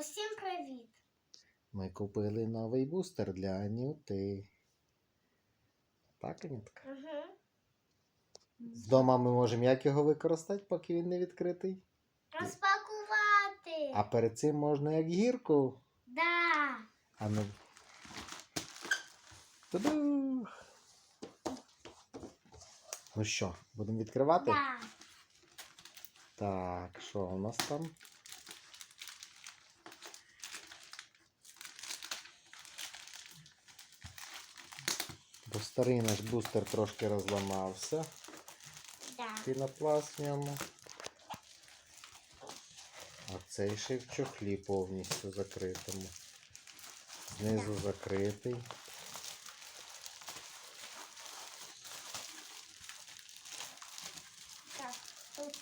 Усім привіт! Ми купили новий бустер для Анюти. Так, Анютка? Угу. Вдома ми можемо як його використати, поки він не відкритий. Розпакувати! А перед цим можна як гірку. Да! А ну. Туду. Ну що, будемо відкривати? Да! Так, що у нас там? Бо старий наш бустер трошки розламався. Да! Пінопласт в ньому. А цей ще в чохлі повністю закритому. Знизу закритий. Так, тут.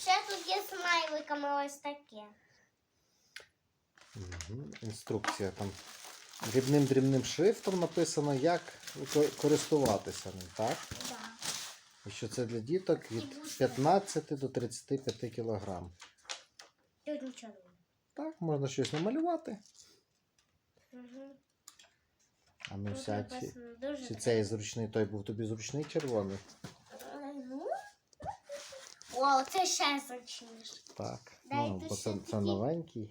Ще тут є смайликами ось таке. Угу. Інструкція там дрібним-дрібним шрифтом написано, як користуватися ним, так? Да. І що це для діток від 15 до 35 кг. Тут нічого. Так, можна щось намалювати. Угу. А ну Тут сядь. написано дуже Чи цей зручний, той був тобі зручний червоний? Ну. О, це ще зручніше. Так. Дай Ну, бо це, це новенький.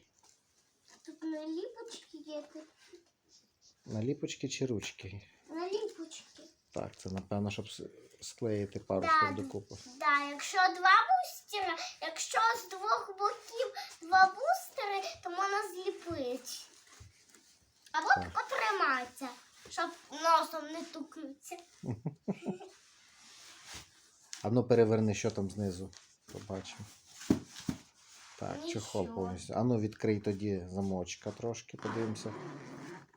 Тут наліпочки є. Тут Наліпочки чи ручки? наліпочки. Так, це напевно, щоб склеїти пару Да, штук докупи. Да, якщо два бустера, якщо з двох боків два бустери, то можна зліпити. Або Так. потриматися, щоб носом не тукнуться. А ну переверни, що там знизу. Побачимо. Так, чохол повністю. А ну відкрий тоді замочка трошки, подивимося,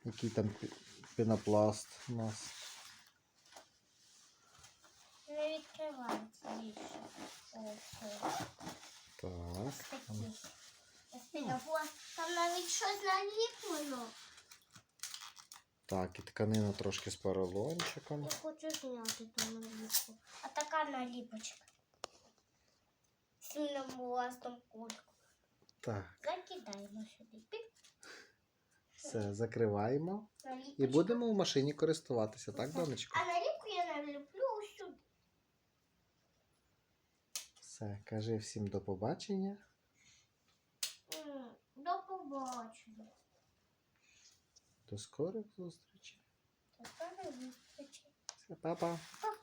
який там пінопласт у нас. Не відкривається більше. Так. Там навіть щось наліплено. Так, і тканина трошки з поролончиком. Я хочу зняти ту наліпку. А така наліпочка. Сильно власним кульку. Так, Закидаємо сюди. Все, закриваємо. І будемо в машині користуватися, так, донечко? А наліпку я наліплю ось сюди. Все, кажи всім до побачення. До побачення. До скорих зустрічей. Тепер зустрічі. Все, па-па. Па-па.